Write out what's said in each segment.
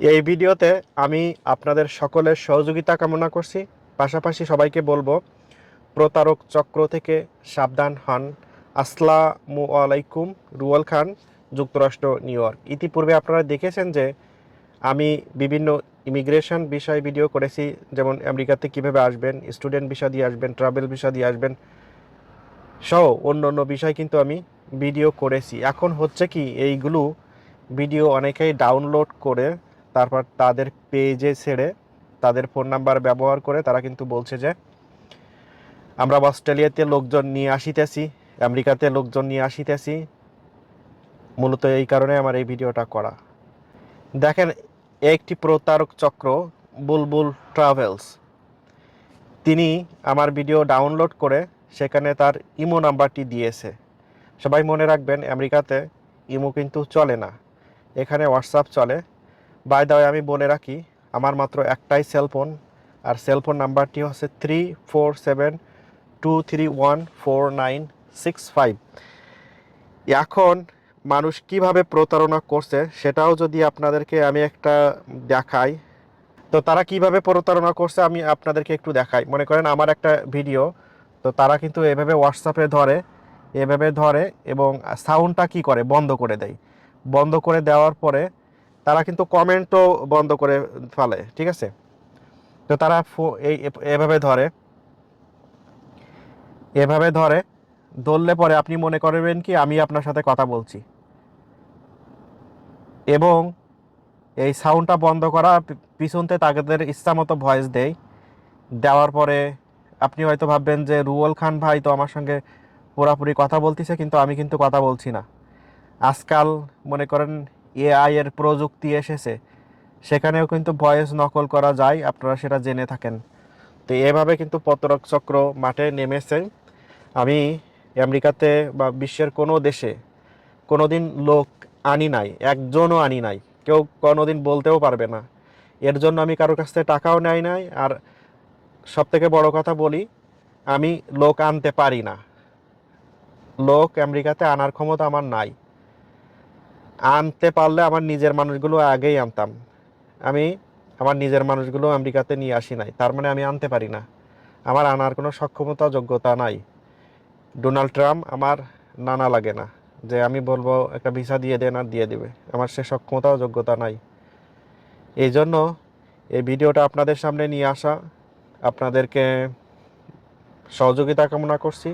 এই ভিডিওতে আমি আপনাদের সকলের সহযোগিতা কামনা করছি। পাশাপাশি সবাইকে বলব, প্রতারক চক্র থেকে সাবধান হন। আসসালামু আলাইকুম, রুয়াল খান, যুক্তরাষ্ট্র, নিউ ইয়র্ক। ইতিপূর্বে আপনারা দেখেছেন যে আমি বিভিন্ন ইমিগ্রেশন বিষয় ভিডিও করেছি, যেমন আমেরিকাতে কীভাবে আসবেন, স্টুডেন্ট ভিসা দিয়ে আসবেন, ট্রাভেল ভিসা দিয়ে আসবেন, সহ অন্য অন্য বিষয় কিন্তু আমি ভিডিও করেছি। এখন হচ্ছে কি, এইগুলো ভিডিও অনেকেই ডাউনলোড করে তারপর তাদের পেজে ছেড়ে তাদের ফোন নাম্বার ব্যবহার করে তারা কিন্তু বলছে যে, আমরা অস্ট্রেলিয়াতে লোকজন নিয়ে আসিতেছি, আমেরিকাতে লোকজন নিয়ে আসিতেছি। মূলত এই কারণে আমার এই ভিডিওটা করা। দেখেন, একটি প্রতারক চক্র, বুলবুল ট্রাভেলস। তিনি আমার ভিডিও ডাউনলোড করে সেখানে তার ইমো নাম্বারটি দিয়েছে। সবাই মনে রাখবেন, আমেরিকাতে ইমো কিন্তু চলে না। এখানে হোয়াটসঅ্যাপ চলে। বাই দা আমি বলে রাখি, আমার মাত্র একটাই সেলফোন আর সেলফোন নাম্বারটি হচ্ছে three four seven two three one four nine six five এখন মানুষ কীভাবে প্রতারণা করছে সেটাও যদি আপনাদেরকে আমি একটা দেখাই, তো তারা কীভাবে প্রতারণা করছে আমি আপনাদেরকে একটু দেখাই। মনে করেন আমার একটা ভিডিও তো তারা কিন্তু এভাবে হোয়াটসঅ্যাপে ধরে, এভাবে ধরে এবং সাউন্ডটা কি করে? বন্ধ করে দেয়। বন্ধ করে দেওয়ার পরে তারা কিন্তু কমেন্টও বন্ধ করে ফেলে, ঠিক আছে? তো তারা এই, এভাবে ধরে। এভাবে ধরে, ধরলে পরে আপনি মনে করবেন কি, আমি আপনার সাথে কথা বলছি। এবং এই সাউন্ডটা বন্ধ করা পিছনতে তাদের ইচ্ছা মতো ভয়েস দেয়। দেওয়ার পরে আপনি হয়তো ভাববেন যে রুয়েল খান ভাই তো আমার সঙ্গে পুরাপুরি কথা বলতেছে, কিন্তু আমি কিন্তু কথা বলছি না। আজকাল মনে করেন এআই এর প্রযুক্তি এসেছে, সেখানেও কিন্তু ভয়েস নকল করা যায়, আপনারা সেটা জেনে থাকেন। তো এভাবে কিন্তু প্রতারক চক্র মাঠে নেমেছে। আমি আমেরিকাতে বা বিশ্বের কোনো দেশে কোনো দিন লোক আনি নাই, একজনও আনি নাই, কেউ কোনোদিন বলতেও পারবে না। এর জন্য আমি কারোর কাছ থেকে টাকাও নেয় নাই, আর সব থেকে বড় কথা বলি, আমি লোক আনতে পারি না। লোক আমেরিকাতে আনার ক্ষমতা আমার নাই। আনতে পারলে আমার নিজের মানুষগুলো আগেই আনতাম। আমি আমার নিজের মানুষগুলো আমেরিকাতে নিয়ে আসি নাই, তার মানে আমি আনতে পারি না। আমার আনার কোনো সক্ষমতা, যোগ্যতা নাই। ডোনাল্ড ট্রাম্প আমার নানা লাগে না, যে আমি বলব একটা ভিসা দিয়ে দেন আর দিয়ে দেবে। আমার সে সক্ষমতা যোগ্যতা নাই। এই জন্য এই ভিডিওটা আপনাদের সামনে নিয়ে আসা। আপনাদেরকে সহযোগিতা কামনা করছি।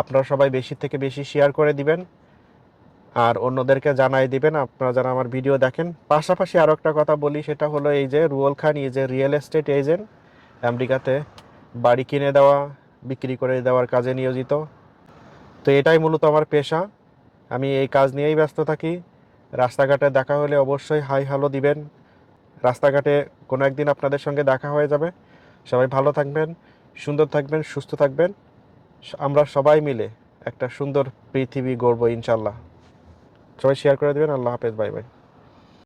আপনারা সবাই বেশি থেকে বেশি শেয়ার করে দিবেন। আর অন্যদেরকে জানাই দিবেন, আপনারা যারা আমার ভিডিও দেখেন। পাশাপাশি আরও একটা কথা বলি, সেটা হলো এই যে রুয়েল খান, এই যে রিয়েল এস্টেট এজেন্ট, আমেরিকাতে বাড়ি কিনে দেওয়া, বিক্রি করে দেওয়ার কাজে নিয়োজিত। তো এটাই মূলত আমার পেশা। আমি এই কাজ নিয়েই ব্যস্ত থাকি। রাস্তাঘাটে দেখা হলে অবশ্যই হাই হ্যালো দিবেন। রাস্তাঘাটে কোনো একদিন আপনাদের সঙ্গে দেখা হয়ে যাবে। সবাই ভালো থাকবেন, সুন্দর থাকবেন, সুস্থ থাকবেন। আমরা সবাই মিলে একটা সুন্দর পৃথিবী গড়ব ইনশাল্লাহ। সবাই শেয়ার করে দেবেন আল্লাহ হাফেজ বাই বাই